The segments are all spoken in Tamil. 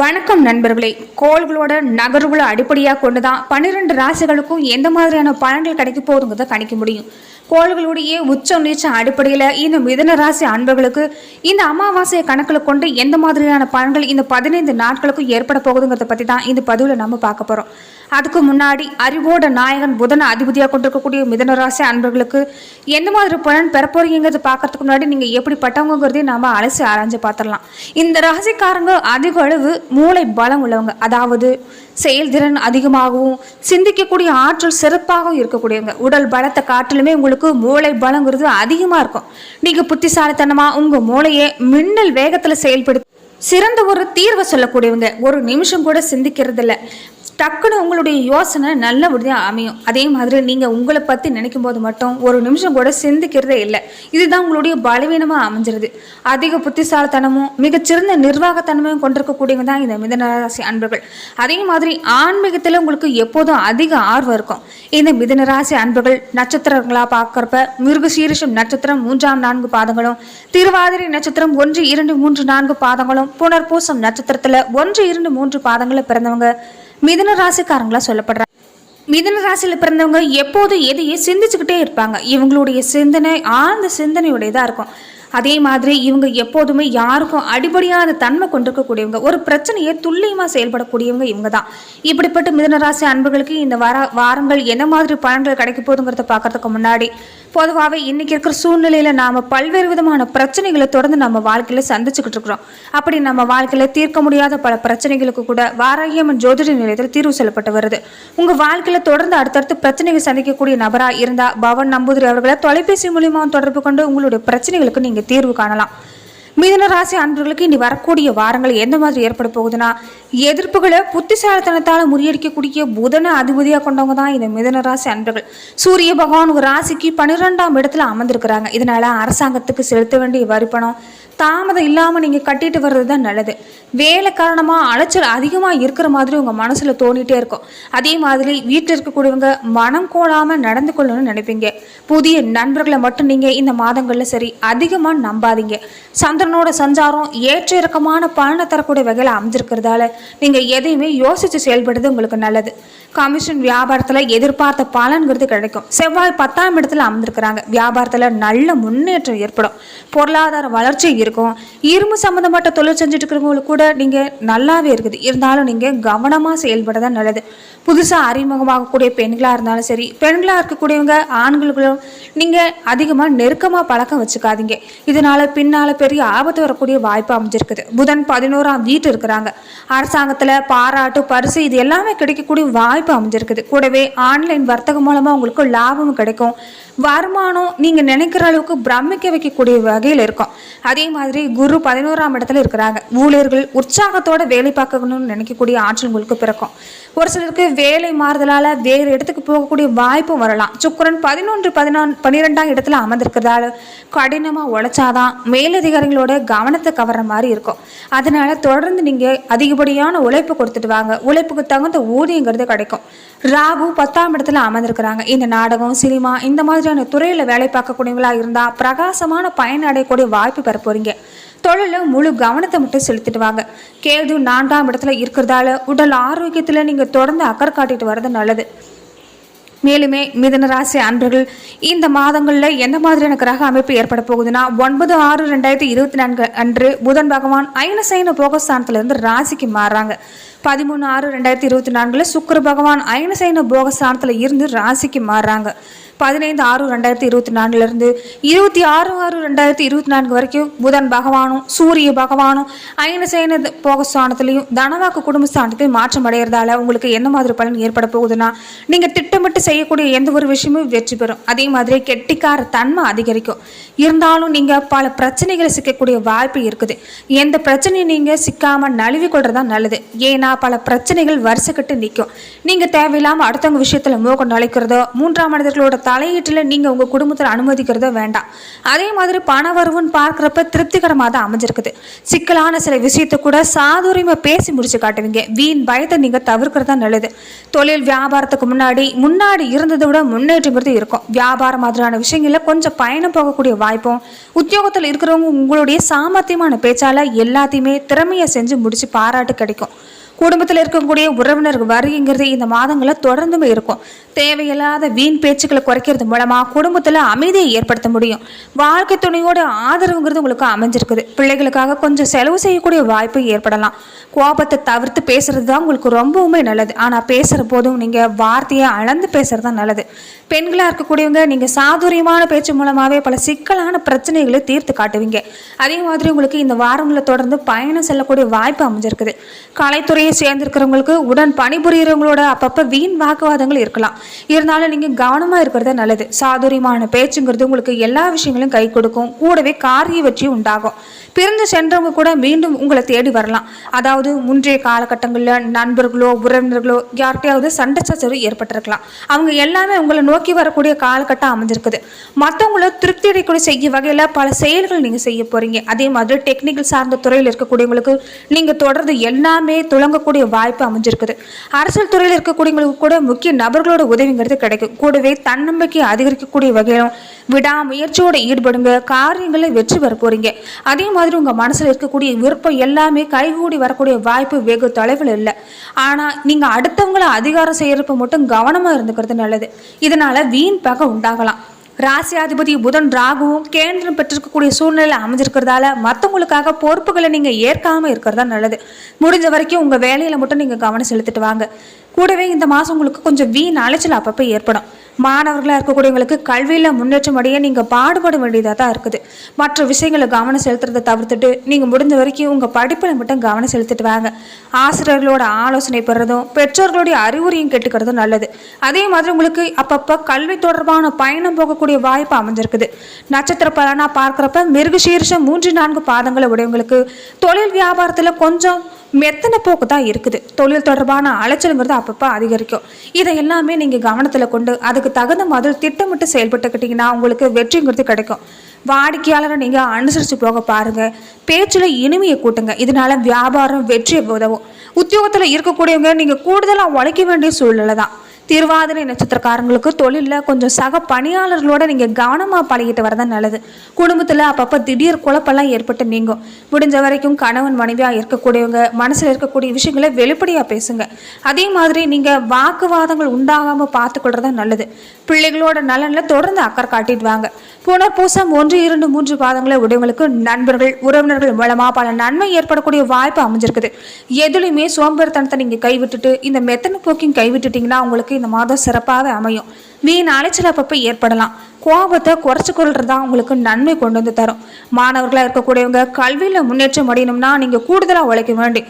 வணக்கம் நண்பர்களே. கோள்களோட நகர்வுகளை அடிப்படையாக கொண்டு தான் பன்னிரெண்டு ராசிகளுக்கும் எந்த மாதிரியான பலன்கள் கிடைக்க போகுதுங்கிறத கணிக்க முடியும். கோள்களுடைய உச்சம் நீச்சம் அடிப்படையில் இந்த மிதன ராசி அன்பர்களுக்கு இந்த அமாவாசையை கணக்கில் கொண்டு எந்த மாதிரியான பலன்கள் இந்த பதினைந்து நாட்களுக்கும் ஏற்பட போகுதுங்கிறத பற்றி தான் இந்த பதிவில் நம்ம பார்க்க போகிறோம் அதுக்கு முன்னாடி அறிவோட நாயகன் புதன அதிபதியாக கொண்டிருக்கக்கூடிய மிதன ராசி அன்பர்களுக்கு எந்த மாதிரி பலன் பெறப்போறீங்கிறது பார்க்கறதுக்கு முன்னாடி நீங்கள் எப்படிப்பட்டவங்கிறதையும் நம்ம அலசி ஆராய்ஞ்சு பார்த்துடலாம். இந்த ராசிக்காரங்க அதிக அளவு மூளை பலம் உள்ளவங்க. அதாவது செயல்திறன் அதிகமாகவும் சிந்திக்கக்கூடிய ஆற்றல் சிறப்பாகவும் இருக்கக்கூடியவங்க. உடல் பலத்தை காட்டிலுமே உங்களுக்கு மூளை பலங்கிறது அதிகமாக இருக்கும். நீங்கள் புத்திசாலித்தனமாக உங்கள் மூளையை மின்னல் வேகத்தில் செயல்படுத்தி சிறந்த ஒரு தீர்வை சொல்லக்கூடியவங்க. ஒரு நிமிஷம் கூட சிந்திக்கிறது இல்லை டக்குன்னு உங்களுடைய யோசனை நல்லபடியாக அமையும். அதே மாதிரி நீங்கள் உங்களை பற்றி நினைக்கும் போது மட்டும் ஒரு நிமிஷம் கூட சிந்திக்கிறதே இல்லை. இதுதான் உங்களுடைய பலவீனமாக அமைஞ்சிருது. அதிக புத்திசாலித்தனமும் மிகச்சிறந்த நிர்வாகத்தனமும் கொண்டிருக்கக்கூடியவங்க தான் இந்த மிதனராசி அன்பர்கள். அதே மாதிரி ஆன்மீகத்தில் உங்களுக்கு எப்போதும் அதிக ஆர்வம் இருக்கும். இந்த மிதனராசி அன்பர்கள் நட்சத்திரங்களாக பார்க்கறப்ப மிருகசீரிஷம் நட்சத்திரம் மூன்றாம் நான்கு பாதங்களும் திருவாதிரை நட்சத்திரம் ஒன்று இரண்டு மூன்று நான்கு பாதங்களும் புனர்பூசம் நட்சத்திரத்தில் ஒன்று இரண்டு மூன்று பாதங்களில் பிறந்தவங்க. மிதன ராசிக்காரங்களா சொல்லப்படுறாங்க. மிதன ராசியில் பிறந்தவங்க எப்போதும் எதையே சிந்திச்சுக்கிட்டே இருப்பாங்க. இவங்களுடைய சிந்தனை ஆழ்ந்த சிந்தனையுடையதாக இருக்கும். அதே மாதிரி இவங்க எப்போதுமே யாருக்கும் அடிபடியாத தன்மை கொண்டிருக்கக்கூடியவங்க ஒரு பிரச்சனையை துல்லியமாக செயல்படக்கூடியவங்க இவங்க தான் இப்படிப்பட்ட மிதனராசி அன்புகளுக்கு இந்த வார வாரங்கள் என்ன மாதிரி பலன்கள் கிடைக்க போதுங்கிறத பார்க்கறதுக்கு முன்னாடி பொதுவாகவே இன்றைக்கி இருக்கிற சூழ்நிலையில் நாம் பல்வேறு விதமான பிரச்சனைகளை தொடர்ந்து நம்ம வாழ்க்கையில் சந்திச்சுக்கிட்டு இருக்கிறோம். அப்படி நம்ம வாழ்க்கையில் தீர்க்க முடியாத பல பிரச்சனைகளுக்கு கூட வாராகியம்மன் ஜோதிட நிலையத்தில் தீர்வு செல்லப்பட்டு வருது. உங்கள் வாழ்க்கையில் தொடர்ந்து அடுத்தடுத்து பிரச்சனைகள் சந்திக்கக்கூடிய நபராக இருந்தால் பவன் நம்பூதிரி அவர்களை தொலைபேசி மூலியமாக தொடர்பு கொண்டு உங்களுடைய பிரச்சனைகளுக்கு நீங்கள் தீர்வு காணலாம். மிதன ராசி அன்பர்களுக்கு இனி வரக்கூடிய வாரங்கள் எந்த மாதிரி ஏற்பட போகுதுன்னா எதிர்ப்புகளை புத்திசாலித்தனத்தால் முறியடிக்கக்கூடிய புதனை அதிபதியாக கொண்டவங்க தான் இந்த மிதன ராசி அன்பர்கள். சூரிய பகவான் ஒரு ராசிக்கு பன்னிரெண்டாம் இடத்துல அமர்ந்திருக்கிறாங்க. இதனால அரசாங்கத்துக்கு செலுத்த வேண்டிய வரி பணம் தாமதம் இல்லாமல் நீங்கள் கட்டிட்டு வர்றது தான் நல்லது. வேலை காரணமாக அலைச்சல் அதிகமாக இருக்கிற மாதிரி உங்கள் மனசில் தோணிகிட்டே இருக்கும். அதே மாதிரி வீட்டில் இருக்கக்கூடியவங்க மனம் கோலாமல் நடந்து கொள்ளணும்னு நினைப்பீங்க. புதிய நண்பர்களை மட்டும் நீங்கள் இந்த மாதங்களில் சரி அதிகமாக நம்பாதீங்க. சந்திரனோட சஞ்சாரம் ஏற்ற இறக்கமான பலனை தரக்கூடிய வகையில் அமைஞ்சிருக்கிறதால நீங்கள் எதையுமே யோசித்து செயல்படுறது உங்களுக்கு நல்லது. கமிஷன் வியாபாரத்தில் எதிர்பார்த்த பலன்கிறது கிடைக்கும். செவ்வாய் பத்தாம் இடத்துல அமர்ந்திருக்கிறாங்க வியாபாரத்தில் நல்ல முன்னேற்றம் ஏற்படும். பொருளாதார வளர்ச்சி இருக்கும் இரும்பு சம்மந்தப்பட்ட தொழில் செஞ்சுட்டு இருக்கிறவங்களுக்கு கூட நீங்கள் நல்லாவே இருக்குது. இருந்தாலும் நீங்கள் கவனமாக செயல்பட தான் நல்லது. புதுசாக அறிமுகமாகக்கூடிய பெண்களாக இருந்தாலும் சரி பெண்களாக இருக்கக்கூடியவங்க ஆண்களுக்கும் நீங்கள் அதிகமாக நெருக்கமாக பழக்கம் வச்சுக்காதீங்க. இதனால் பின்னால் பெரிய ஆபத்து வரக்கூடிய வாய்ப்பு அமைஞ்சிருக்குது. புதன் பதினோராம் வீட்டு இருக்கிறாங்க. அரசாங்கத்தில் பாராட்டு பரிசு இது எல்லாமே கிடைக்கக்கூடிய வாய்ப்பு அமைஞ்சிருக்குது. கூடவே ஆன்லைன் வர்த்தகம் மூலமாக உங்களுக்கு லாபமும் கிடைக்கும். வருமானம் நீங்கள் நினைக்கிற அளவுக்கு பிரமிக்க வைக்கக்கூடிய வகையில் இருக்கும். அதே மாதிரி குரு பதினோராம் இடத்துல இருக்கிறாங்க. ஊழியர்கள் உற்சாகத்தோட வேலை பார்க்கணும்னு நினைக்கக்கூடிய ஆற்றல் உங்களுக்கு பிறக்கும். ஒரு சிலருக்கு வேலை மாறுதலால் வேறு இடத்துக்கு போகக்கூடிய வாய்ப்பும் வரலாம். சுக்கரன் பதினொன்று பதினான் பன்னிரெண்டாம் இடத்துல அமர்ந்திருக்கிறதால கடினமாக உழைச்சாதான் மேலதிகாரிகளோட கவனத்தை கவர்ற மாதிரி இருக்கும். அதனால தொடர்ந்து நீங்கள் அதிகப்படியான உழைப்பு கொடுத்துட்டு வாங்க. உழைப்புக்கு தகுந்த ஊதியங்கிறது கிடைக்கும். ராகு பத்தாம் இடத்துல அமர்ந்திருக்கிறாங்க. இந்த நாடகம் சினிமா இந்த மாதிரி மாதிரியான துறையில் வேலை பார்க்கக்கூடியவங்களா இருந்தால் பிரகாசமான பயன் அடையக்கூடிய வாய்ப்பு பெற போகிறீங்க தொழிலில் முழு கவனத்தை மட்டும் செலுத்திட்டு வாங்க. கேது நான்காம் இடத்துல இருக்கிறதால உடல் ஆரோக்கியத்தில் நீங்கள் தொடர்ந்து அக்கறை காட்டிட்டு வர்றது நல்லது. மேலுமே மிதனராசி அன்பர்கள் இந்த மாதங்களில் எந்த மாதிரியான கிரக அமைப்பு ஏற்பட போகுதுன்னா ஒன்பது ஆறு ரெண்டாயிரத்தி இருபத்தி நான்கு அன்று புதன் பகவான் ஐனசைன போகஸ்தானத்திலிருந்து ராசிக்கு மாறுறாங்க பதிமூணு ஆறு ரெண்டாயிரத்தி இருபத்தி நான்கில் சுக்கிர பகவான் ஐனசைன போகஸ்தானத்தில் இருந்து ராசிக்கு மாறுறாங்க பதினைந்து ஆறு ரெண்டாயிரத்தி இருபத்தி நாலுலேருந்து இருபத்தி ஆறு ஆறு ரெண்டாயிரத்தி இருபத்தி நான்கு வரைக்கும் புதன் பகவானும் சூரிய பகவானும் ஐனசேன போகஸ்தானத்திலையும் தனவாக்கு குடும்ப குடும்பஸ்தானத்தையும் மாற்றம் அடைகிறதால உங்களுக்கு என்ன மாதிரி பலன் ஏற்பட போகுதுன்னா நீங்கள் திட்டமிட்டு செய்யக்கூடிய எந்த ஒரு விஷயமும் வெற்றி பெறும். அதே மாதிரி கெட்டிக்கார தன்மை அதிகரிக்கும். இருந்தாலும் நீங்கள் பல பிரச்சனைகளை சிக்கக்கூடிய வாய்ப்பு இருக்குது. எந்த பிரச்சனையும் நீங்கள் சிக்காமல் நழுவி கொள்றதா நல்லது. ஏன்னா பல பிரச்சனைகள் வருஷக்கட்டு நிற்கும். நீங்கள் தேவையில்லாமல் அடுத்தவங்க விஷயத்தில் மூக்கம் நுழைக்கிறதோ மூன்றாம் மனிதர்களோட தலையீட்டில் நீங்கள் உங்கள் குடும்பத்தில் அனுமதிக்கிறத வேண்டாம். அதே மாதிரி பண வரவுன்னு பார்க்குறப்ப திருப்திகரமாக தான் அமைஞ்சிருக்குது. சிக்கலான சில விஷயத்தை கூட சாதுரியமாக பேசி முடிச்சு காட்டுவீங்க. வீண் பயத்தை நீங்கள் தவிர்க்கிறது தான் நல்லது. தொழில் வியாபாரத்துக்கு முன்னாடி முன்னாடி இருந்ததை விட முன்னேற்றங்கிறது இருக்கும். வியாபாரம் மாதிரியான விஷயங்களில் கொஞ்சம் பயணம் போகக்கூடிய வாய்ப்பும் உத்தியோகத்தில் இருக்கிறவங்க உங்களுடைய சாமர்த்தியமான பேச்சால் எல்லாத்தையுமே திறமையை செஞ்சு முடிச்சு பாராட்டு கிடைக்கும். குடும்பத்தில் இருக்கக்கூடிய உறவினர் வரிங்கிறது இந்த மாதங்களில் தொடர்ந்துமே இருக்கும். தேவையில்லாத வீண் பேச்சுக்களை குறைக்கிறது மூலமாக குடும்பத்தில் அமைதியை ஏற்படுத்த முடியும். வாழ்க்கை துணையோட ஆதரவுங்கிறது உங்களுக்கு அமைஞ்சிருக்குது. பிள்ளைகளுக்காக கொஞ்சம் செலவு செய்யக்கூடிய வாய்ப்பு ஏற்படலாம். கோபத்தை தவிர்த்து பேசுறது தான் உங்களுக்கு ரொம்பவுமே நல்லது. ஆனால் பேசுகிற போதும் நீங்கள் வார்த்தையை அளந்து பேசுறது தான் நல்லது. பெண்களாக இருக்கக்கூடியவங்க நீங்கள் சாதுரியமான பேச்சு மூலமாகவே பல சிக்கலான பிரச்சனைகளை தீர்த்து காட்டுவீங்க. அதே மாதிரி உங்களுக்கு இந்த வாரங்களில் தொடர்ந்து பயணம் செல்லக்கூடிய வாய்ப்பு அமைஞ்சிருக்குது. கலைத்துறையை சேர்ந்திருக்கிறவங்களுக்கு உடன் பணிபுரியறவங்களோட அப்பப்போ வீண் வாக்குவாதங்கள் இருக்கலாம். இருந்தாலும் நீங்கள் கவனமாக இருக்கிறது நல்லது. சாதுரியமான பேச்சுங்கிறது உங்களுக்கு எல்லா விஷயங்களும் கை கொடுக்கும். கூடவே காரிய வெற்றி உண்டாகும். பிறந்து சென்றவங்க கூட மீண்டும் உங்களை தேடி வரலாம். அதாவது முன்றைய காலகட்டங்களில் நண்பர்களோ உறவினர்களோ யார்கிட்டையாவது சண்டை சச்சரவு ஏற்பட்டிருக்கலாம். அவங்க எல்லாமே உங்களை நோக்கி வரக்கூடிய காலகட்டம் அமைஞ்சிருக்குது. மற்றவங்கள திருப்தி அடையக்கூடிய செய்ய வகையில் பல செயல்கள் நீங்கள் செய்ய போகிறீங்க அதே மாதிரி டெக்னிக்கல் சார்ந்த துறையில் இருக்கக்கூடியவங்களுக்கு நீங்கள் தொடர்ந்து எல்லாமே துளங்கக்கூடிய வாய்ப்பு அமைஞ்சிருக்குது. அரசியல் துறையில் இருக்கக்கூடியவங்களுக்கு கூட முக்கிய நபர்களோட உதவிங்கிறது கிடைக்கும். கூடவே தன்னம்பிக்கை அதிகரிக்கக்கூடிய வகையிலும் விடாமுயற்சியோடு ஈடுபடுங்க. காரியங்களில் வெற்றி பெற போறீங்க. அதே மாதிரி உங்கள் மனசில் இருக்கக்கூடிய விருப்பம் எல்லாமே கைகூடி வரக்கூடிய வாய்ப்பு வெகு தொலைவில் இல்லை. ஆனால் நீங்கள் அடுத்தவங்களை அதிகாரம் செய்யறப்ப மட்டும் கவனமாக இருந்துக்கிறது நல்லது. இதனால வீண் பகை உண்டாகலாம். ராசியாதிபதி புதன் ராகுவும் கேந்திரம் பெற்றிருக்கக்கூடிய சூழ்நிலை அமைஞ்சிருக்கிறதால மற்றவங்களுக்காக பொறுப்புகளை நீங்கள் ஏற்காமல் இருக்கிறதா நல்லது. முடிஞ்ச வரைக்கும் உங்கள் வேலையில் மட்டும் நீங்கள் கவனம் செலுத்திட்டு வாங்க. கூடவே இந்த மாதம் உங்களுக்கு கொஞ்சம் வீண் அலைச்சல் அப்பப்போ ஏற்படும். மாணவர்களாக இருக்கக்கூடியவங்களுக்கு கல்வியில் முன்னேற்றம் அடைய நீங்கள் பாடுபட வேண்டியதாக தான் இருக்குது. மற்ற விஷயங்களை கவனம் செலுத்துறதை தவிர்த்துட்டு நீங்கள் முடிஞ்ச வரைக்கும் உங்கள் படிப்பில் மட்டும் கவனம் செலுத்திட்டு வாங்க. ஆசிரியர்களோட ஆலோசனை பெறதும் பெற்றோர்களுடைய அறிவுரையும் கேட்டுக்கிறதும் நல்லது. அதே மாதிரி உங்களுக்கு அப்பப்போ கல்வி தொடர்பான பயணம் போகக்கூடிய வாய்ப்பு அமைஞ்சிருக்குது. நட்சத்திர பலனாக பார்க்குறப்ப மிருகசீர்ஷம் மூன்று நான்கு பாதங்களை உடையவங்களுக்கு தொழில் வியாபாரத்தில் கொஞ்சம் மெத்தன போக்கு தான் இருக்குது. தொழில் தொடர்பான அலைச்சலுங்கிறது அப்பப்போ அதிகரிக்கும். இதை எல்லாமே நீங்கள் கவனத்தில் கொண்டு அதுக்கு தகுந்த மாதிரி திட்டமிட்டு செயல்பட்டுக்கிட்டிங்கன்னா உங்களுக்கு வெற்றிங்கிறது கிடைக்கும். வாடிக்கையாளரை நீங்கள் அனுசரித்து போக பாருங்கள் பேச்சில் இனிமையை கூட்டுங்க. இதனால வியாபாரம் வெற்றியை உதவும். உத்தியோகத்தில் இருக்கக்கூடியவங்க நீங்கள் கூடுதலாக உழைக்க வேண்டிய சூழ்நிலை தான் திருவாதிரை நட்சத்திரக்காரங்களுக்கு தொழிலில் கொஞ்சம் சக பணியாளர்களோட நீங்கள் கவனமாக பழகிட்டு வரதான் நல்லது. குடும்பத்தில் அப்பப்போ திடீர் குழப்பெல்லாம் ஏற்பட்டு நீங்கும். முடிஞ்ச வரைக்கும் கணவன் மனைவியாக இருக்கக்கூடியவங்க மனசில் இருக்கக்கூடிய விஷயங்களை வெளிப்படையாக பேசுங்க. அதே மாதிரி நீங்கள் வாக்குவாதங்கள் உண்டாகாமல் பார்த்துக்கொள்றது நல்லது. பிள்ளைகளோட நலனில் தொடர்ந்து அக்கறை காட்டிட்டு வாங்க. புனர்பூசம் ஒன்று இரண்டு மூன்று பாதங்களை உடையவங்களுக்கு நண்பர்கள் உறவினர்கள் மூலமாக பல நன்மை ஏற்படக்கூடிய வாய்ப்பு அமைஞ்சிருக்குது. எதுலையுமே சோம்பேறித்தனத்தை நீங்கள் கைவிட்டுட்டு இந்த மெத்தனை போக்கிங் கைவிட்டுட்டீங்கன்னா உங்களுக்கு இந்த மாதம் சிறப்பாகவே அமையும். வீண் அலைச்சல் அப்பப்போ ஏற்படலாம். கோபத்தை குறைச்சி கொள்றது தான் உங்களுக்கு நன்மை கொண்டு வந்து தரும். மாணவர்களாக இருக்கக்கூடியவங்க கல்வியில் முன்னேற்றம் அடையணும்னா நீங்கள் கூடுதலாக உழைக்க வேண்டும்.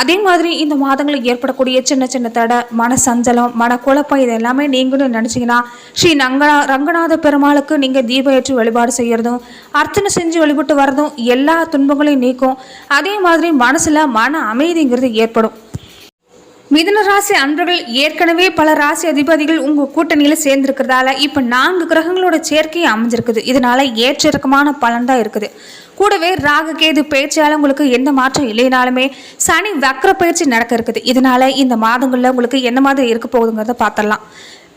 அதே மாதிரி இந்த மாதங்களில் ஏற்படக்கூடிய சின்ன சின்ன தடை மன சஞ்சலம் மன குழப்பம் இது எல்லாமே நீங்களும் நினச்சிங்கன்னா ஸ்ரீ நங்கனா ரங்கநாத பெருமாளுக்கு நீங்கள் தீப ஏற்றி வழிபாடு செய்கிறதும் அர்ச்சனை செஞ்சு வழிபட்டு வர்றதும் எல்லா துன்பங்களையும் நீக்கும். அதே மாதிரி மனசில் மன அமைதிங்கிறது ஏற்படும். மிதுன ராசி அன்பர்கள் ஏற்கனவே பல ராசி அதிபதிகள் உங்கள் கூட்டணியில் சேர்ந்திருக்கிறதால இப்போ நான்கு கிரகங்களோட சேர்க்கையும் அமைஞ்சிருக்குது. இதனால ஏற்ற இறக்கமான பலன் தான் இருக்குது. கூடவே ராகு கேது பயிற்சியால் உங்களுக்கு எந்த மாற்றம் இல்லைனாலுமே சனி வக்ர பயிற்சி நடக்க இருக்குது. இதனால இந்த மாதங்களில் உங்களுக்கு என்ன மாதிரி இருக்க போகுதுங்கிறத பார்த்துடலாம்.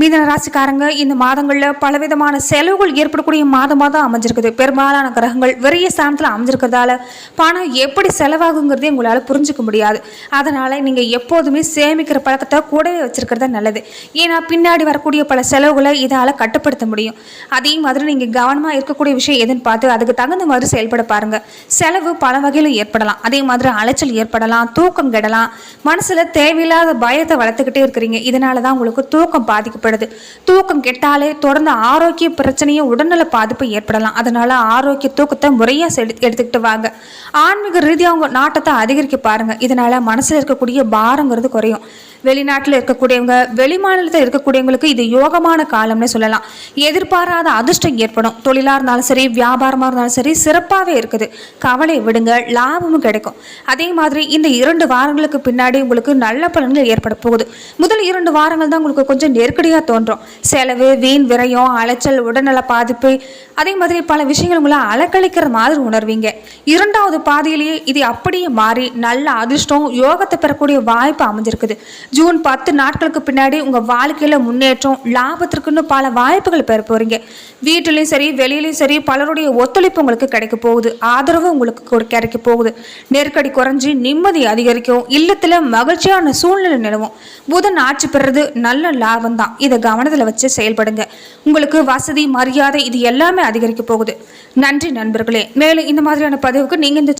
மீதன ராசிக்காரங்க இந்த மாதங்களில் பலவிதமான செலவுகள் ஏற்படக்கூடிய மாதமாக தான் அமைஞ்சிருக்குது. பெரும்பாலான கிரகங்கள் வெறிய ஸ்தானத்தில் அமைஞ்சிருக்கிறதால பணம் எப்படி செலவாகுங்கிறதே உங்களால் புரிஞ்சுக்க முடியாது. அதனால் நீங்கள் எப்போதுமே சேமிக்கிற பழக்கத்தை கூடவே வச்சுருக்கிறது நல்லது. ஏன்னா பின்னாடி வரக்கூடிய பல செலவுகளை இதால் கட்டுப்படுத்த முடியும். அதே மாதிரி நீங்கள் கவனமாக இருக்கக்கூடிய விஷயம் எதுன்னு பார்த்து அதுக்கு தகுந்த மாதிரி செயல்பட பாருங்கள் செலவு பல வகையில் ஏற்படலாம். அதே மாதிரி அலைச்சல் ஏற்படலாம் தூக்கம் கெடலாம். மனசில் தேவையில்லாத பயத்தை வளர்த்துக்கிட்டே இருக்கிறீங்க. இதனால தான் உங்களுக்கு தூக்கம் ஏற்படுது. தூக்கம் கெட்டாலே தொடர்ந்து ஆரோக்கிய பிரச்சனையும் உடல்நல பாதிப்பு ஏற்படலாம். அதனால ஆரோக்கிய தூக்கத்தை முறையாக எடுத்துக்கிட்டு வாங்க. ஆன்மீக ரீதியாக அவங்க நாட்டத்தை அதிகரிக்க பாருங்கள் இதனால் மனசில் இருக்கக்கூடிய பாரங்கிறது குறையும். வெளிநாட்டில் இருக்கக்கூடியவங்க வெளி மாநிலத்தில் இருக்கக்கூடியவங்களுக்கு இது யோகமான காலம்னு சொல்லலாம். எதிர்பாராத அதிர்ஷ்டம் ஏற்படும். தொழிலாக இருந்தாலும் சரி வியாபாரமாக இருந்தாலும் சரி சிறப்பாகவே இருக்குது. கவலை விடுங்க லாபமும் கிடைக்கும். அதே மாதிரி இந்த இரண்டு வாரங்களுக்கு பின்னாடி உங்களுக்கு நல்ல பலன்கள் ஏற்பட போகுது. முதல் இரண்டு வாரங்கள் தான் உங்களுக்கு கொஞ்சம் நெருக்கடியாக தோன்றும். செலவு வீண் விரயம் அலைச்சல் உடல்நல பாதிப்பு அதே மாதிரி பல விஷயங்கள் உங்களை அலக்கழிக்கிற மாதிரி உணர்வீங்க. இரண்டாவது பாதையிலேயே இது அப்படியே மாறி நல்ல அதிர்ஷ்டம் யோகத்தை பெறக்கூடிய வாய்ப்பு அமைஞ்சிருக்குது. ஜூன் பத்து நாட்களுக்கு பின்னாடி உங்கள் வாழ்க்கையில் முன்னேற்றம் லாபத்திற்குன்னு பல வாய்ப்புகள் பெற போகிறீங்க வீட்டிலையும் சரி வெளியிலையும் சரி பலருடைய ஒத்துழைப்பு உங்களுக்கு கிடைக்க போகுது. ஆதரவு உங்களுக்கு கிடைக்க போகுது. நெருக்கடி குறைஞ்சி நிம்மதி அதிகரிக்கும். இல்லத்தில் மகிழ்ச்சியான சூழ்நிலை நிலவும். புதன் ஆட்சி பெறுறது நல்ல லாபம் தான். இதை கவனத்தில் வச்சு செயல்படுங்க. உங்களுக்கு வசதி மரியாதை இது எல்லாமே அதிகரிக்க போகுது. நன்றி நண்பர்களே. மேலும் இந்த மாதிரியான பதிவுக்கு நீங்கள் இந்த